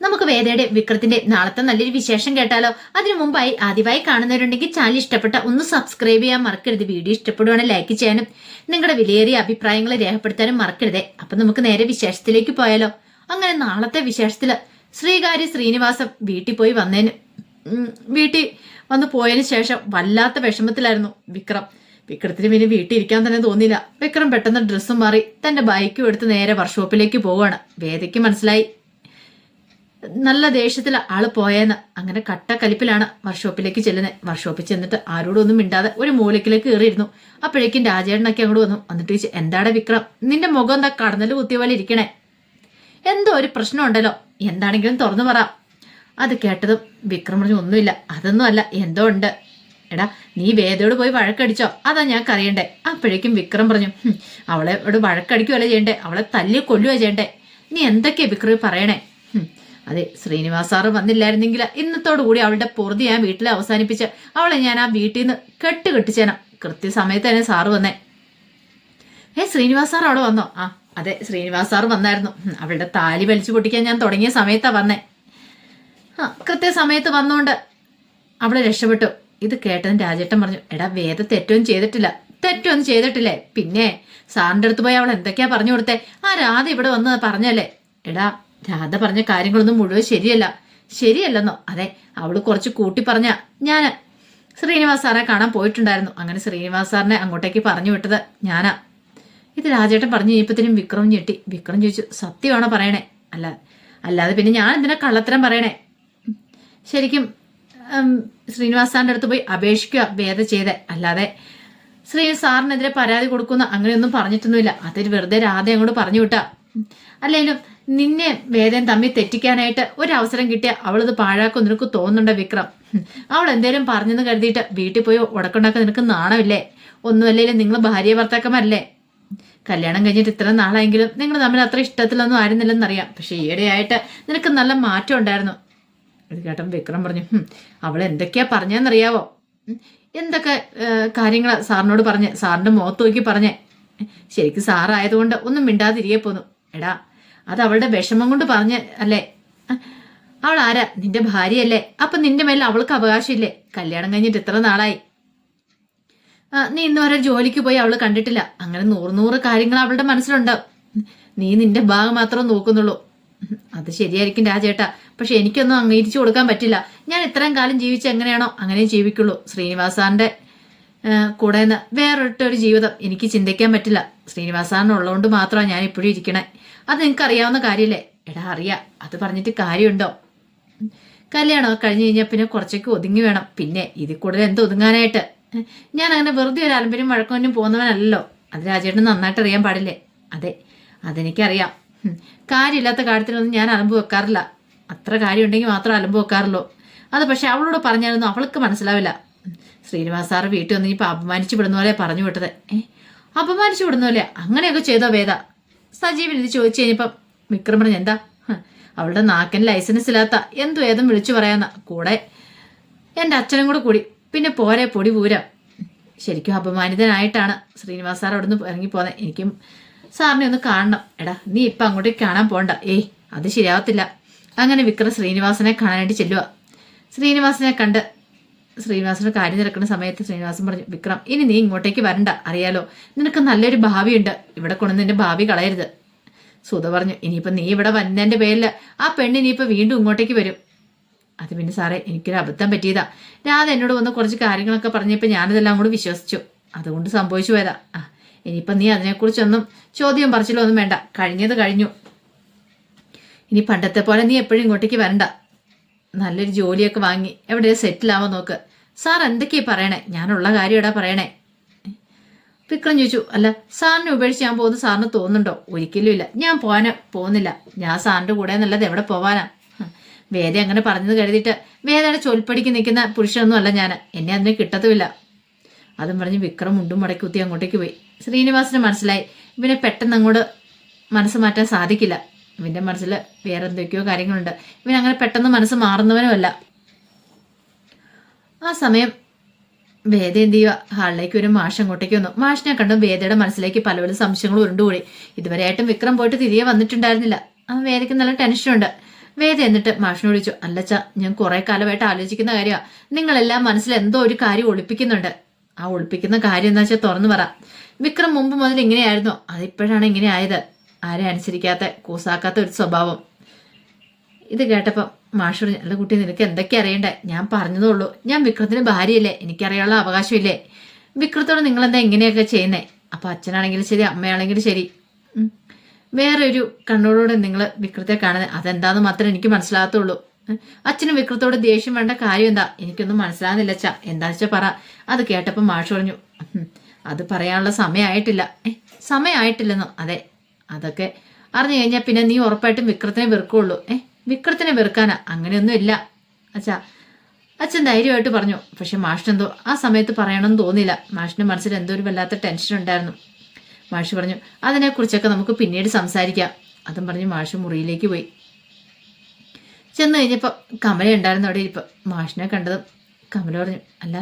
നമുക്ക് വേദയുടെ വിക്രത്തിന്റെ നാളത്തെ നല്ലൊരു വിശേഷം കേട്ടാലോ? അതിനു മുമ്പായി ആദ്യമായി കാണുന്നവരുണ്ടെങ്കിൽ ചാനൽ ഇഷ്ടപ്പെട്ട ഒന്ന് സബ്സ്ക്രൈബ് ചെയ്യാൻ മറക്കരുത്. വീഡിയോ ഇഷ്ടപ്പെടുവാണെങ്കിൽ ലൈക്ക് ചെയ്യാനും നിങ്ങളുടെ വിലയേറിയ അഭിപ്രായങ്ങൾ രേഖപ്പെടുത്താനും മറക്കരുത്. അപ്പൊ നമുക്ക് നേരെ വിശേഷത്തിലേക്ക് പോയാലോ? അങ്ങനെ നാളത്തെ വിശേഷത്തിൽ ശ്രീകാര്യ ശ്രീനിവാസം വീട്ടിൽ പോയി വന്നതിന് വീട്ടിൽ വന്ന് പോയതിന് ശേഷം വല്ലാത്ത വിഷമത്തിലായിരുന്നു വിക്രം. വിക്രത്തിന് പിന്നെ വീട്ടിൽ ഇരിക്കാൻ തന്നെ തോന്നിയില്ല. വിക്രം പെട്ടെന്ന് ഡ്രസ്സും മാറി തന്റെ ബൈക്കും എടുത്ത് നേരെ വർക്ക്ഷോപ്പിലേക്ക് പോവുകയാണ്. വേദയ്ക്ക് മനസ്സിലായി. നല്ല ദേഷ്യത്തിൽ ആൾ പോയെന്ന്. അങ്ങനെ കട്ട കലിപ്പിലാണ് വർക്ക്ഷോപ്പിലേക്ക് ചെല്ലുന്നത് വർക്ക്ഷോപ്പിൽ ചെന്നിട്ട് ആരോടും ഒന്നും മിണ്ടാതെ ഒരു മൂലക്കിലേക്ക് കയറിയിരുന്നു. അപ്പോഴേക്കും രാജേട്ടനൊക്കെ അങ്ങോട്ട് വന്നു. എന്നിട്ട് ചോദിച്ചു എന്താടെ വിക്രം? നിന്റെ മുഖം എന്താ കടന്നൽ കുത്തിയ പോലെ ഇരിക്കണേ? എന്തോ ഒരു പ്രശ്നം ഉണ്ടല്ലോ എന്താണെങ്കിലും തുറന്നു പറ. അത് കേട്ടതും വിക്രം പറഞ്ഞു ഒന്നുമില്ല. അതൊന്നും അല്ല. എന്തോ ഉണ്ട്. എടാ നീ വേദയോട് പോയി വഴക്കടിച്ചോ? അതാ ഞാൻ അറിയണ്ടേ അപ്പോഴേക്കും വിക്രം പറഞ്ഞു "ഹും, അവളെ ഇവിടെ വഴക്കടിക്കുകയല്ല ചെയ്യണ്ടേ? അവളെ തല്ലി കൊല്ലുക ചെയ്യണ്ടേ? നീ എന്തൊക്കെയാ വിക്രം പറയണേ? അതെ ശ്രീനിവാസ് സാറ് വന്നില്ലായിരുന്നെങ്കിൽ ഇന്നത്തോടുകൂടി അവളുടെ പൊറുതി ഞാൻ വീട്ടിൽ അവസാനിപ്പിച്ച് അവളെ ഞാൻ ആ വീട്ടിൽ നിന്ന് കെട്ട് കെട്ടിച്ചേനം കൃത്യസമയത്ത് തന്നെ സാറ് വന്നേ. ഏ ശ്രീനിവാസ് സാർ അവിടെ വന്നോ? ആ അതെ ശ്രീനിവാസ് സാർ വന്നായിരുന്നു അവളുടെ താലി വലിച്ചു പൊട്ടിക്കാൻ ഞാൻ തുടങ്ങിയ സമയത്താ വന്നേ. ആ കൃത്യസമയത്ത് വന്നുകൊണ്ട് അവളെ രക്ഷപ്പെട്ടു. ഇത് കേട്ടതിന് രാജേട്ടൻ പറഞ്ഞു എടാ വേദ തെറ്റൊന്നും ചെയ്തിട്ടില്ല. തെറ്റൊന്നും ചെയ്തിട്ടില്ലേ? പിന്നെ സാറിന്റെ അടുത്ത് പോയി അവൾ എന്തൊക്കെയാ പറഞ്ഞു കൊടുത്തേ? ആ രാധ ഇവിടെ വന്ന് പറഞ്ഞല്ലേ? എടാ രാധ പറഞ്ഞ കാര്യങ്ങളൊന്നും മുഴുവൻ ശരിയല്ല. ശരിയല്ലെന്നോ? അതെ അവൾ കുറച്ച് കൂട്ടി പറഞ്ഞ ഞാൻ ശ്രീനിവാസ് സാറെ കാണാൻ പോയിട്ടുണ്ടായിരുന്നു. അങ്ങനെ ശ്രീനിവാസ് സാറിനെ അങ്ങോട്ടേക്ക് പറഞ്ഞു വിട്ടത് ഞാനാ. ഇത് രാജേട്ടൻ പറഞ്ഞു കഴിഞ്ഞപ്പത്തിനും വിക്രം ഞെട്ടി. വിക്രം ചോദിച്ചു സത്യമാണോ പറയണേ? അല്ല അല്ലാതെ പിന്നെ ഞാൻ എന്തിനാ കള്ളത്തരം പറയണേ? ശരിക്കും ശ്രീനിവാസ് സാറിന്റെ അടുത്ത് പോയി അപേക്ഷിക്കുക വേദ ചെയ്തേ. അല്ലാതെ ശ്രീ സാറിനെതിരെ പരാതി കൊടുക്കുന്ന അങ്ങനെയൊന്നും പറഞ്ഞിട്ടൊന്നുമില്ല. അതൊരു വെറുതെ രാധ അങ്ങോട്ട് പറഞ്ഞു വിട്ടാ. അല്ലെങ്കിലും നിന്നെ വേദം തമ്മിൽ തെറ്റിക്കാനായിട്ട് ഒരവസരം കിട്ടിയ അവളത് പാഴാക്കും നിനക്ക് തോന്നുന്നുണ്ടോ വിക്രം? അവൾ എന്തേലും പറഞ്ഞെന്ന് കരുതിയിട്ട് വീട്ടിൽ പോയി ഉടക്കുണ്ടാക്കാൻ നിനക്ക് നാണമില്ലേ? ഒന്നുമല്ലേലും നിങ്ങൾ ഭാര്യ ഭർത്താക്കന്മാരല്ലേ? കല്യാണം കഴിഞ്ഞിട്ട് ഇത്ര നാളായെങ്കിലും നിങ്ങൾ തമ്മിൽ അത്ര ഇഷ്ടത്തിലൊന്നും ആയിരുന്നില്ലെന്നറിയാം. പക്ഷെ ഈയിടെയായിട്ട് നിനക്ക് നല്ല മാറ്റം ഉണ്ടായിരുന്നു. ഇത് കേട്ടപ്പോൾ വിക്രം പറഞ്ഞു അവൾ എന്തൊക്കെയാ പറഞ്ഞതെന്നറിയാവോ ഉം, എന്തൊക്കെ കാര്യങ്ങൾ സാറിനോട് പറഞ്ഞ്? സാറിന്റെ മുഖത്ത് നോക്കി പറഞ്ഞേ. ശരിക്കും സാറായതുകൊണ്ട് ഒന്നും മിണ്ടാതിരികെ പോന്നു. എടാ അത് അവളുടെ വിഷമം കൊണ്ട് പറഞ്ഞ അല്ലേ? അവൾ ആരാ നിന്റെ ഭാര്യയല്ലേ? അപ്പൊ നിന്റെ മേലെ അവൾക്ക് അവകാശമില്ലേ? കല്യാണം കഴിഞ്ഞിട്ട് ഇത്ര നാളായി. നീ ഇന്ന് വരെ ജോലിക്ക് പോയി അവൾ കണ്ടിട്ടില്ല. അങ്ങനെ നൂറ് നൂറ് കാര്യങ്ങൾ അവളുടെ മനസ്സിലുണ്ടാവും നീ നിന്റെ ഭാഗം മാത്രം നോക്കുന്നുള്ളൂ. അത് ശരിയായിരിക്കും രാജേട്ടാ. പക്ഷെ എനിക്കൊന്നും അംഗീകരിച്ചു കൊടുക്കാൻ പറ്റില്ല. ഞാൻ ഇത്രയും കാലം ജീവിച്ച എങ്ങനെയാണോ? അങ്ങനെ ജീവിക്കുള്ളൂ. ശ്രീനിവാസാന്റെ കൂടെ നിന്ന് വേറൊരു ജീവിതം എനിക്ക് ചിന്തിക്കാൻ പറ്റില്ല. ശ്രീനിവാസാണ് ഉള്ളതുകൊണ്ട് മാത്രമാണ് ഞാൻ ഇപ്പോഴും ഇരിക്കണേ. അത് നിങ്ങൾക്ക് അറിയാവുന്ന കാര്യമല്ലേ എടാ അറിയാം. അത് പറഞ്ഞിട്ട് കാര്യമുണ്ടോ? കല്യാണം കഴിഞ്ഞ് കഴിഞ്ഞാൽ പിന്നെ കുറച്ചൊക്കെ ഒതുങ്ങി വേണം. പിന്നെ ഇതിൽ കൂടുതൽ എന്ത് ഒതുങ്ങാനായിട്ട്? ഞാൻ അങ്ങനെ വെറുതെ ഒരു അലമ്പിനും വഴക്കൊന്നും പോകുന്നവനല്ലോ അത് രാജേട്ടന് നന്നായിട്ട് അറിയാൻ പാടില്ലേ? അതെ അതെനിക്കറിയാം. കാര്യമില്ലാത്ത കാര്യത്തിനൊന്നും ഞാൻ അലമ്പ് വെക്കാറില്ല. അത്ര കാര്യമുണ്ടെങ്കിൽ മാത്രം അലമ്പ് വെക്കാറുള്ളൂ. അത് പക്ഷെ അവളോട് പറഞ്ഞാലൊന്നും അവൾക്ക് മനസ്സിലാവില്ല. ശ്രീനിവാസ് സാറ് വീട്ടിൽ വന്ന് ഇനിയിപ്പോൾ അപമാനിച്ചു വിടുന്ന പോലെ പറഞ്ഞു വിട്ടത്. ഏ അപമാനിച്ചു വിടുന്ന പോലെ അങ്ങനെയൊക്കെ ചെയ്തോ വേദ? സജീവൻ ഇത് ചോദിച്ചു കഴിഞ്ഞപ്പം വിക്രം പറഞ്ഞു എന്താ? അവളുടെ നാക്കിന് ലൈസൻസ് ഇല്ലാത്ത എന്തു ഏതും വിളിച്ചു പറയാന്ന. കൂടെ എന്റെ അച്ഛനും കൂടെ കൂടി. പിന്നെ പോരെ പൊടി പൂരം. ശരിക്കും അപമാനിതനായിട്ടാണ് ശ്രീനിവാസ് സാർ അവിടെ നിന്ന് ഇറങ്ങിപ്പോന്നെ എനിക്കും സാറിനെ ഒന്ന് കാണണം. എടാ നീ ഇപ്പം അങ്ങോട്ടേക്ക് കാണാൻ പോണ്ട. ഏയ് അത് ശരിയാവത്തില്ല. അങ്ങനെ വിക്രം ശ്രീനിവാസനെ കാണാനായിട്ട് ചെല്ലുക ശ്രീനിവാസനെ കണ്ട് ശ്രീനിവാസന്റെ കാര്യം തിരക്കുന്ന സമയത്ത് ശ്രീനിവാസൻ പറഞ്ഞു വിക്രം ഇനി നീ ഇങ്ങോട്ടേക്ക് വരണ്ട അറിയാലോ? നിനക്ക് നല്ലൊരു ഭാവിയുണ്ട്. ഇവിടെ കൊണ്ടു നിന്റെ ഭാവി കളയരുത്. സുധ പറഞ്ഞു ഇനിയിപ്പോൾ നീ ഇവിടെ വന്നതിന്റെ പേരിൽ ആ പെണ്ണ് ഇനിയിപ്പോൾ വീണ്ടും ഇങ്ങോട്ടേക്ക് വരും. അത് പിന്നെ സാറേ എനിക്കൊരു അബദ്ധം പറ്റിയതാ. രാധ എന്നോട് വന്ന് കുറച്ച് കാര്യങ്ങളൊക്കെ പറഞ്ഞപ്പോൾ ഞാനതെല്ലാം കൂടി വിശ്വസിച്ചു. അതുകൊണ്ട് സംഭവിച്ചു പോയതാ. ആ ഇനിയിപ്പം നീ അതിനെക്കുറിച്ചൊന്നും ചോദ്യം പറച്ചിലൊന്നും വേണ്ട. കഴിഞ്ഞത് കഴിഞ്ഞു. ഇനി പണ്ടത്തെ പോലെ നീ എപ്പോഴും ഇങ്ങോട്ടേക്ക് വരണ്ട. നല്ലൊരു ജോലിയൊക്കെ വാങ്ങി എവിടെ സെറ്റിൽ ആവാൻ നോക്ക്. സാർ എന്തൊക്കെയാ പറയണേ? ഞാനുള്ള കാര്യം എടാ പറയണേ? വിക്രം ചോദിച്ചു അല്ല സാറിനെ ഉപേക്ഷിച്ച് ഞാൻ പോകുന്ന സാറിന് തോന്നുന്നുണ്ടോ? ഒരിക്കലും ഇല്ല. ഞാൻ പോകാൻ പോകുന്നില്ല. ഞാൻ സാറിന്റെ കൂടെ എന്നുള്ളത് എവിടെ പോവാനാ. വേദ അങ്ങനെ പറഞ്ഞത് കരുതിയിട്ട് വേദയുടെ ചൊൽപ്പടിക്ക് നിൽക്കുന്ന പുരുഷനൊന്നും അല്ല ഞാൻ എന്നെ അതിന് കിട്ടത്തുമില്ല. അതും പറഞ്ഞ് വിക്രം മുണ്ടും മുടക്കി കുത്തി അങ്ങോട്ടേക്ക് പോയി. ശ്രീനിവാസിന് മനസ്സിലായി. ഇവനെ പെട്ടെന്ന് അങ്ങോട്ട് മനസ്സ് മാറ്റാൻ സാധിക്കില്ല. ഇവന്റെ മനസ്സിൽ വേറെ എന്തൊക്കെയോ കാര്യങ്ങളുണ്ട്. ഇവൻ അങ്ങനെ പെട്ടെന്ന് മനസ്സ് മാറുന്നവനുമല്ല. ആ സമയം വേദ എന്ത് ചെയ്യുക ഹാളിലേക്ക് ഒരു മാഷ് അങ്ങോട്ടേക്ക് വന്നു. മാഷിനെ കണ്ടും വേദയുടെ മനസ്സിലേക്ക് പല പല സംശയങ്ങൾ ഉരുണ്ടുകൂടി ഇതുവരെയായിട്ടും വിക്രം പോയിട്ട് തിരികെ വന്നിട്ടുണ്ടായിരുന്നില്ല. ആ വേദയ്ക്ക് നല്ല ടെൻഷനുണ്ട് വേദ എന്നിട്ട് മാഷിനോട് ചോദിച്ചു അല്ലച്ച ഞാൻ കുറെ കാലമായിട്ട് ആലോചിക്കുന്ന കാര്യമാണ് നിങ്ങളെല്ലാം മനസ്സിൽ എന്തോ ഒരു കാര്യം ഒളിപ്പിക്കുന്നുണ്ട്. ആ ഒളിപ്പിക്കുന്ന കാര്യം എന്താ വെച്ചാൽ തുറന്നു പറ. വിക്രം മുമ്പ് മുതൽ ഇങ്ങനെയായിരുന്നു. അതിപ്പോഴാണ് ഇങ്ങനെ ആയത്. ആരെ അനുസരിക്കാത്ത കൂസാക്കാത്ത ഒരു സ്വഭാവം. ഇത് കേട്ടപ്പം മാഷ് പറഞ്ഞു അല്ല കുട്ടി നിനക്ക് എന്തൊക്കെ അറിയണ്ടേ? ഞാൻ പറഞ്ഞതേ ഉള്ളൂ. ഞാൻ വിക്രത്തിന് ഭാര്യയല്ലേ. എനിക്കറിയാനുള്ള അവകാശമില്ലേ? വിക്രത്തോട് നിങ്ങളെന്താ എങ്ങനെയൊക്കെ ചെയ്യുന്നേ? അപ്പോൾ അച്ഛനാണെങ്കിലും ശരി അമ്മയാണെങ്കിലും ശരി. വേറൊരു കണ്ണോടോടെ നിങ്ങൾ വിക്രത്തെ കാണുന്നത് അതെന്താന്ന് മാത്രമേ എനിക്ക് മനസ്സിലാകത്തുള്ളൂ. അച്ഛനും വിക്രത്തോട് ദേഷ്യം വേണ്ട കാര്യം എന്താ? എനിക്കൊന്നും മനസ്സിലാകുന്നില്ല അച്ഛാ. എന്താ വെച്ചാൽ പറ? അത് കേട്ടപ്പോൾ മാഷ് പറഞ്ഞു അത് പറയാനുള്ള സമയമായിട്ടില്ല. സമയമായിട്ടില്ലെന്നോ? അതെ. അതൊക്കെ അറിഞ്ഞു കഴിഞ്ഞാൽ പിന്നെ നീ ഉറപ്പായിട്ടും വിക്രത്തിനെ വെറുക്കുള്ളൂ. ഏ വിക്രത്തിനെ വെറുക്കാനാ? അങ്ങനെയൊന്നും ഇല്ല. അച്ഛാ അച്ഛൻ ധൈര്യമായിട്ട് പറഞ്ഞു. പക്ഷെ മാഷിനെന്തോ ആ സമയത്ത് പറയണമെന്ന് തോന്നിയില്ല. മാഷിന്റെ മനസ്സിൽ എന്തോ ഒരു വല്ലാത്ത ടെൻഷൻ ഉണ്ടായിരുന്നു. മാഷ് പറഞ്ഞു അതിനെക്കുറിച്ചൊക്കെ നമുക്ക് പിന്നീട് സംസാരിക്കാം. അതും പറഞ്ഞ് മാഷ് മുറിയിലേക്ക് പോയി. ചെന്ന് കഴിഞ്ഞപ്പോൾ കമല ഉണ്ടായിരുന്നു അവിടെ ഇപ്പം മാഷിനെ കണ്ടതും കമല പറഞ്ഞു അല്ല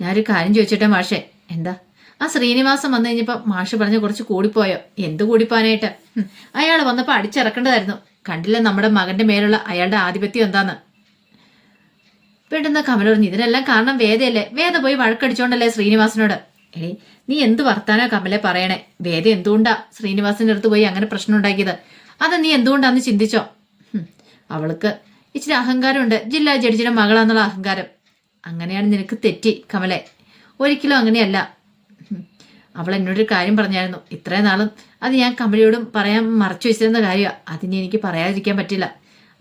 ഞാനൊരു കാര്യം ചോദിച്ചോട്ടെ മാഷേ. എന്താ? ആ ശ്രീനിവാസം വന്നു കഴിഞ്ഞപ്പോൾ മാഷ് പറഞ്ഞ കുറച്ച് കൂടിപ്പോയോ? എന്ത് കൂടിപ്പോനായിട്ട്? അയാൾ വന്നപ്പോൾ അടിച്ചിറക്കേണ്ടതായിരുന്നു. കണ്ടില്ല നമ്മുടെ മകന്റെ മേലുള്ള അയാളുടെ ആധിപത്യം എന്താന്ന്? പെട്ടെന്ന് കമല പറഞ്ഞു ഇതിനെല്ലാം കാരണം വേദയല്ലേ? വേദ പോയി വഴക്കടിച്ചോണ്ടല്ലേ ശ്രീനിവാസനോട്? എടി നീ എന്ത് വർത്താനോ കമലെ പറയണേ? വേദ എന്തുകൊണ്ടാ ശ്രീനിവാസിന്റെ അടുത്ത് പോയി അങ്ങനെ പ്രശ്നം ഉണ്ടാക്കിയത്? അത് നീ എന്തുകൊണ്ടാന്ന് ചിന്തിച്ചോ? അവൾക്ക് ഇച്ചിരി അഹങ്കാരമുണ്ട്. ജില്ലാ ജഡ്ജിയുടെ മകളാന്നുള്ള അഹങ്കാരം. അങ്ങനെയാണ് നിനക്ക് തെറ്റി കമലെ. ഒരിക്കലും അങ്ങനെയല്ല. അവൾ എന്നോടൊരു കാര്യം പറഞ്ഞായിരുന്നു. ഇത്രയും നാളും അത് ഞാൻ കമ്പനിയോടും പറയാൻ മറച്ചു വെച്ചിരുന്ന കാര്യമാണ് അതിനെ എനിക്ക് പറയാതിരിക്കാൻ പറ്റില്ല.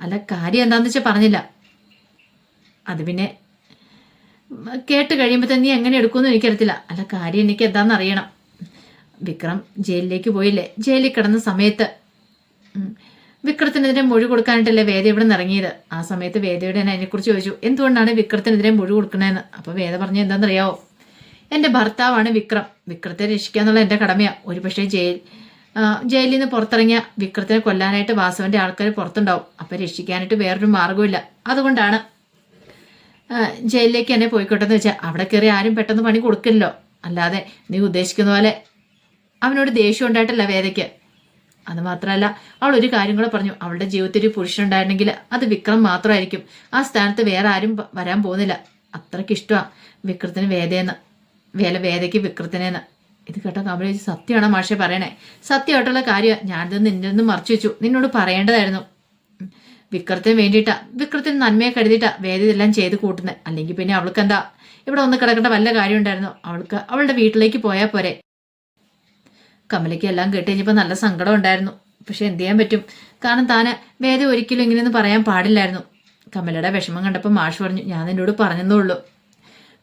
അല്ല കാര്യം എന്താണെന്ന് വെച്ചാൽ പറഞ്ഞില്ല. അത് പിന്നെ കേട്ട് കഴിയുമ്പോൾ തന്നെ എങ്ങനെ എടുക്കുമെന്ന് എനിക്കറിയത്തില്ല. അല്ല കാര്യം എനിക്ക് എന്താണെന്ന് അറിയണം. വിക്രം ജയിലിലേക്ക് പോയില്ലേ? ജയിലിൽ കിടന്ന സമയത്ത് വിക്രത്തിനെതിരെ മൊഴി കൊടുക്കാനായിട്ടല്ലേ വേദ ഇവിടെ നിന്ന് ഇറങ്ങിയത്? ആ സമയത്ത് വേദയോട് അതിനെക്കുറിച്ച് ചോദിച്ചു. എന്തുകൊണ്ടാണ് വിക്രത്തിനെതിരെ മൊഴി കൊടുക്കണതെന്ന് അപ്പോൾ വേദ പറഞ്ഞ എന്താണെന്നറിയാവോ എന്റെ ഭർത്താവാണ് വിക്രം. വിക്രത്തെ രക്ഷിക്കുക എന്നുള്ള എന്റെ കടമയാണ് ഒരുപക്ഷെ ജയിൽ ജയിലിൽ നിന്ന് പുറത്തിറങ്ങിയ വിക്രത്തിനെ കൊല്ലാനായിട്ട് വാസവന്റെ ആൾക്കാർ പുറത്തുണ്ടാവും. അപ്പം രക്ഷിക്കാനായിട്ട് വേറൊരു മാർഗമില്ല അതുകൊണ്ടാണ് ജയിലിലേക്ക് എന്നെ പോയിക്കോട്ടെ എന്ന് വെച്ചാൽ അവിടെ കയറി ആരും പെട്ടെന്ന് പണി കൊടുക്കില്ലല്ലോ. അല്ലാതെ നീ ഉദ്ദേശിക്കുന്ന പോലെ അവനോട് ദേഷ്യം ഉണ്ടായിട്ടല്ല വേദയ്ക്ക്. അത് മാത്രമല്ല അവൾ ഒരു കാര്യം കൂടെ പറഞ്ഞു. അവളുടെ ജീവിതത്തിൽ ഒരു പുരുഷനുണ്ടായിരുന്നെങ്കിൽ അത് വിക്രം മാത്രമായിരിക്കും. ആ സ്ഥാനത്ത് വേറെ ആരും വരാൻ പോകുന്നില്ല. അത്രയ്ക്ക് ഇഷ്ടമാണ് വിക്രത്തിന് വേദയെന്ന്. വേല വേദയ്ക്ക് വിക്രത്തിനെന്ന് ഇത് കേട്ടോ കമലേജ് സത്യമാണോ മാഷെ പറയണേ? സത്യമായിട്ടുള്ള കാര്യമാണ് ഞാനിത് നിന്നിൽ നിന്ന് മറച്ചു വെച്ചു. നിന്നോട് പറയേണ്ടതായിരുന്നു. വിക്രത്തിന് വേണ്ടിയിട്ടാ വിക്രത്തിന് നന്മയെ കരുതിയിട്ടാ വേദ ഇതെല്ലാം ചെയ്ത് കൂട്ടുന്നത് അല്ലെങ്കിൽ പിന്നെ അവൾക്ക് എന്താ ഇവിടെ ഒന്ന് കിടക്കേണ്ട വല്ല കാര്യം ഉണ്ടായിരുന്നു. അവൾക്ക് അവളുടെ വീട്ടിലേക്ക് പോയാൽ പോരെ. കമലയ്ക്ക് എല്ലാം കേട്ട് കഴിഞ്ഞപ്പോൾ നല്ല സങ്കടം ഉണ്ടായിരുന്നു. പക്ഷെ എന്ത് ചെയ്യാൻ പറ്റും? കാരണം താന് വേദ ഒരിക്കലും ഇങ്ങനെയൊന്നും പറയാൻ പാടില്ലായിരുന്നു. കമലയുടെ വിഷമം കണ്ടപ്പോൾ മാഷ് പറഞ്ഞു ഞാൻ നിന്നോട് പറഞ്ഞതേ ഉള്ളൂ.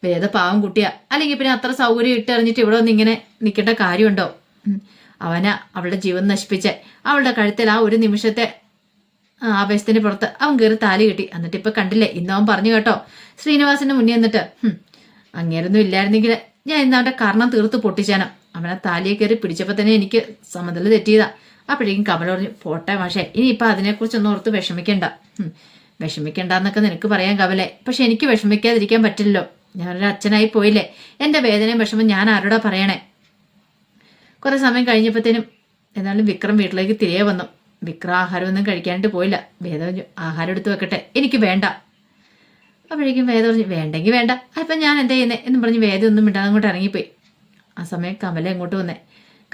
വേദ പാവം കുട്ടിയാ? അല്ലെങ്കിൽ പിന്നെ അത്ര സൗകര്യം ഇട്ടെറിഞ്ഞിട്ട് ഇവിടെ ഒന്ന് ഇങ്ങനെ നിൽക്കേണ്ട കാര്യമുണ്ടോ. അവനാ അവളുടെ ജീവൻ നശിപ്പിച്ച. അവളുടെ കഴുത്തിൽ ആ ഒരു നിമിഷത്തെ ആവേശത്തിന് പുറത്ത് അവൻ കയറി താലി കിട്ടി. എന്നിട്ട് ഇപ്പൊ കണ്ടില്ലേ? ഇന്ന് അവൻ പറഞ്ഞു കേട്ടോ. ശ്രീനിവാസിന്റെ മുന്നിൽ എന്നിട്ട് "ഹും, അങ്ങേരൊന്നും ഇല്ലായിരുന്നെങ്കിൽ ഞാൻ ഇന്ന് അവന്റെ കർണം തീർത്ത് പൊട്ടിച്ചാനം. അവനെ താലിയെ കയറി പിടിച്ചപ്പോ തന്നെ എനിക്ക് സമതൽ തെറ്റിയതാ. അപ്പോഴേക്കും കമല പറഞ്ഞു പോട്ടെ മാഷേ ഇനിയിപ്പൊ അതിനെക്കുറിച്ചൊന്നും ഓർത്ത് വിഷമിക്കണ്ട. വിഷമിക്കണ്ടെന്നൊക്കെ നിനക്ക് പറയാൻ കവലെ പക്ഷെ എനിക്ക് വിഷമിക്കാതിരിക്കാൻ പറ്റില്ലല്ലോ. ഞാനൊരു അച്ഛനായി പോയില്ലേ? എന്റെ വേദനയും വിഷമം ഞാൻ ആരോടാ പറയണേ? കുറേ സമയം കഴിഞ്ഞപ്പോഴത്തേനും എന്നാലും വിക്രം വീട്ടിലേക്ക് തിരികെ വന്നു. വിക്രം ആഹാരമൊന്നും കഴിക്കാനായിട്ട് പോയില്ല. വേദ ആഹാരം എടുത്ത് വെക്കട്ടെ. എനിക്ക് വേണ്ട. അപ്പോഴേക്കും വേദ പറഞ്ഞു വേണ്ടെങ്കിൽ വേണ്ട. അപ്പം ഞാൻ എന്താ ചെയ്യുന്നേ? എന്ന് പറഞ്ഞ് വേദ ഒന്നും മിണ്ടാതെ അങ്ങോട്ട് ഇറങ്ങിപ്പോയി. ആ സമയം കമല ഇങ്ങോട്ട് വന്നേ?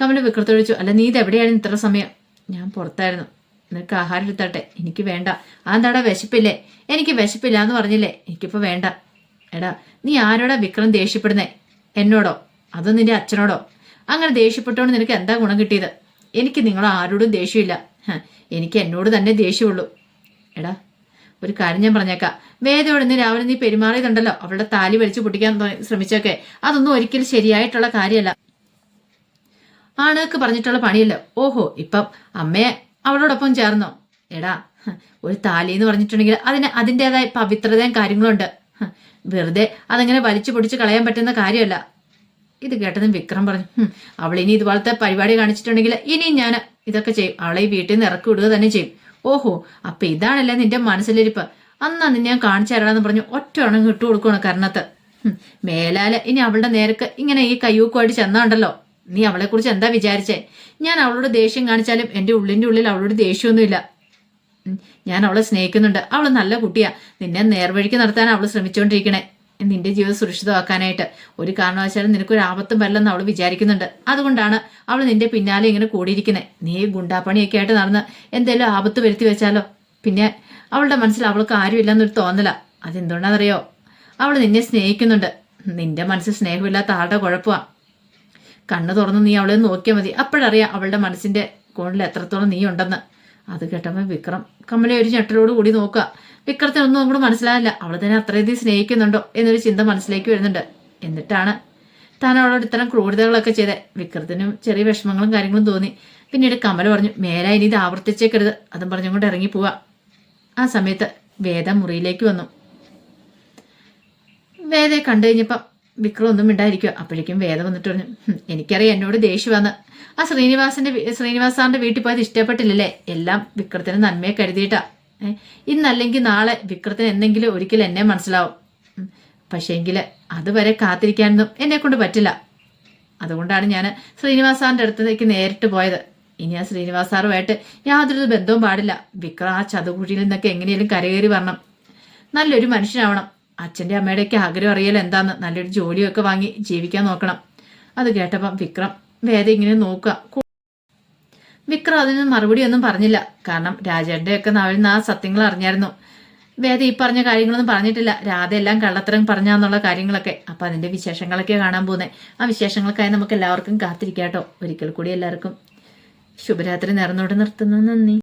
കമല വിക്രത്തെ ഒഴിച്ചു അല്ല നീ ഇത് എവിടെയായിരുന്നു ഇത്ര സമയം? ഞാൻ പുറത്തായിരുന്നു. നിനക്ക് ആഹാരം എടുത്താട്ടെ. എനിക്ക് വേണ്ട. അതെന്താടാ വിശപ്പില്ലേ? എനിക്ക് വിശപ്പില്ല എന്ന് പറഞ്ഞില്ലേ? എനിക്കിപ്പോൾ വേണ്ട. എടാ നീ ആരോടാ വിക്രം ദേഷ്യപ്പെടുന്നേ? എന്നോടോ? അതോ നിന്റെ അച്ഛനോടോ? അങ്ങനെ ദേഷ്യപ്പെട്ടോണ്ട് നിനക്ക് എന്താ ഗുണം കിട്ടിയത്? എനിക്ക് നിങ്ങൾ ആരോടും ദേഷ്യമില്ല. എനിക്ക് എന്നോട് തന്നെ ദേഷ്യമുള്ളൂ. എടാ ഒരു കാര്യം ഞാൻ പറഞ്ഞേക്കാം. വേദയോട് ഇന്ന് രാവിലെ നീ പെരുമാറിയതുണ്ടല്ലോ? അവളുടെ താലി വലിച്ചു പൊട്ടിക്കാൻ ശ്രമിച്ചൊക്കെ അതൊന്നും ഒരിക്കലും ശരിയായിട്ടുള്ള കാര്യമല്ല. ആണുക്ക് പറഞ്ഞിട്ടുള്ള പണിയല്ലോ? ഓഹോ ഇപ്പം അമ്മയെ അവളോടൊപ്പം ചേർന്നോ? എടാ ഒരു താലി എന്ന് പറഞ്ഞിട്ടുണ്ടെങ്കിൽ അതിന് അതിന്റെതായ പവിത്രതയും കാര്യങ്ങളുണ്ട്. വെറുതെ അതങ്ങനെ വലിച്ചു പൊടിച്ച് കളയാൻ പറ്റുന്ന കാര്യമല്ല. ഇത് കേട്ടതും വിക്രം പറഞ്ഞു അവൾ ഇനി ഇതുപോലത്തെ പരിപാടി കാണിച്ചിട്ടുണ്ടെങ്കിൽ ഇനിയും ഞാൻ ഇതൊക്കെ ചെയ്യും. അവളെ ഈ വീട്ടിൽ നിന്ന് ഇറക്കി വിടുക തന്നെ ചെയ്യും. ഓഹോ അപ്പൊ ഇതാണല്ലേ നിന്റെ മനസ്സിലിരിപ്പ്. അന്നന്ന് ഞാൻ കാണിച്ചു തരാമെന്ന് പറഞ്ഞു ഒറ്റ ഉണങ്ങ് ഇട്ടു കൊടുക്കണം കർണത്ത് മേലാല ഇനി അവളുടെ നേരക്ക് ഇങ്ങനെ ഈ കയ്യൂക്കുമായിട്ട് ചെന്നാണ്ടല്ലോ? നീ അവളെ കുറിച്ച് എന്താ വിചാരിച്ചേ? ഞാൻ അവളോട് ദേഷ്യം കാണിച്ചാലും എന്റെ ഉള്ളിന്റെ ഉള്ളിൽ അവളോട് ദേഷ്യമൊന്നുമില്ല. ഞാൻ അവളെ സ്നേഹിക്കുന്നുണ്ട്. അവൾ നല്ല കുട്ടിയാ. നിന്നെ നേർവഴിക്ക് നടത്താൻ അവൾ ശ്രമിച്ചുകൊണ്ടിരിക്കണേ നിന്റെ ജീവിതം സുരക്ഷിതമാക്കാനായിട്ട്. ഒരു കാരണവശാലും നിനക്കൊരു ആപത്തും വരില്ലെന്ന് അവൾ വിചാരിക്കുന്നുണ്ട്. അതുകൊണ്ടാണ് അവൾ നിന്റെ പിന്നാലെ ഇങ്ങനെ കൂടിയിരിക്കുന്നത് നീ ഗുണ്ടാപ്പണിയൊക്കെ ആയിട്ട് നടന്ന് എന്തെങ്കിലും ആപത്ത് വരുത്തി വെച്ചാലോ? പിന്നെ അവളുടെ മനസ്സിൽ അവൾക്ക് ആരുമില്ലെന്നൊരു തോന്നല. അതെന്തുകൊണ്ടാണെന്നറിയോ? അവൾ നിന്നെ സ്നേഹിക്കുന്നുണ്ട്. നിന്റെ മനസ്സിൽ സ്നേഹമില്ലാത്ത ആളുടെ കുഴപ്പമാ. കണ്ണു തുറന്ന് നീ അവളെ നോക്കിയാൽ മതി. അപ്പോഴറിയാം അവളുടെ മനസ്സിന്റെ കോണിൽ എത്രത്തോളം നീ ഉണ്ടെന്ന്. അത് കേട്ടപ്പോൾ വിക്രം കമലെ ഒരു ഞെട്ടലോട് കൂടി നോക്കുക വിക്രത്തിനൊന്നും അങ്ങോട്ട് മനസ്സിലായില്ല അവൾ തന്നെ അത്രയധികം സ്നേഹിക്കുന്നുണ്ടോ? എന്നൊരു ചിന്ത മനസ്സിലേക്ക് വരുന്നുണ്ട്. എന്നിട്ടാണ് താൻ അവളോട് ഇത്തരം ക്രൂരതകളൊക്കെ ചെയ്ത. വിക്രത്തിനും ചെറിയ വിഷമങ്ങളും കാര്യങ്ങളും തോന്നി. പിന്നീട് കമൽ പറഞ്ഞു മേല ഇനി ഇത് ആവർത്തിച്ചേക്കരുത്. അതും പറഞ്ഞുകൊണ്ട് ഇറങ്ങി പോവാ. ആ സമയത്ത് വേദ മുറിയിലേക്ക് വന്നു. വേദയെ കണ്ടു കഴിഞ്ഞപ്പം വിക്രം ഒന്നും അപ്പോഴേക്കും വേദ വന്നിട്ട് പറഞ്ഞു "ഹും, എനിക്കറിയാം എന്നോട് ദേഷ്യമാണ് ആ ശ്രീനിവാസന്റെ ശ്രീനിവാസ് സാറിന്റെ വീട്ടിൽ പോയത് ഇഷ്ടപ്പെട്ടില്ലല്ലേ? എല്ലാം വിക്രത്തിന് നന്മയെ കരുതിയിട്ടാ. ഇന്നല്ലെങ്കിൽ നാളെ വിക്രത്തിന് എന്തെങ്കിലും ഒരിക്കലും എന്നെ മനസ്സിലാവും. പക്ഷേങ്കിൽ അതുവരെ കാത്തിരിക്കാനൊന്നും എന്നെ കൊണ്ട് പറ്റില്ല. അതുകൊണ്ടാണ് ഞാൻ ശ്രീനിവാസ് സാറിന്റെ അടുത്തേക്ക് നേരിട്ട് പോയത്. ഇനി ആ ശ്രീനിവാസ് സാറുമായിട്ട് യാതൊരു ബന്ധവും പാടില്ല. വിക്രം ആ ചതുകുഴിയിൽ നിന്നൊക്കെ എങ്ങനെയും കരകയറി വരണം. നല്ലൊരു മനുഷ്യനാവണം. അച്ഛന്റെ അമ്മയുടെയൊക്കെ ആഗ്രഹം അറിയാലോ എന്താന്ന് നല്ലൊരു ജോലിയൊക്കെ വാങ്ങി ജീവിക്കാൻ നോക്കണം. അത് കേട്ടപ്പം വിക്രം വേദ ഇങ്ങനെ നോക്കുക. വിക്രം അതിന് മറുപടി ഒന്നും പറഞ്ഞില്ല. കാരണം രാജേന്റെ ഒക്കെ നിന്ന് ആ സത്യങ്ങൾ അറിഞ്ഞായിരുന്നു. വേദ ഈ പറഞ്ഞ കാര്യങ്ങളൊന്നും പറഞ്ഞിട്ടില്ല. രാധ എല്ലാം കള്ളത്തരം പറഞ്ഞാന്നുള്ള കാര്യങ്ങളൊക്കെ. അപ്പൊ അതിന്റെ വിശേഷങ്ങളൊക്കെ കാണാൻ പോകുന്നത് ആ വിശേഷങ്ങൾക്കായി നമുക്ക് എല്ലാവർക്കും കാത്തിരിക്കാട്ടോ. ഒരിക്കൽ കൂടി എല്ലാവർക്കും ശുഭരാത്രി നേർന്നോട് നിർത്തുന്നു. നന്ദി.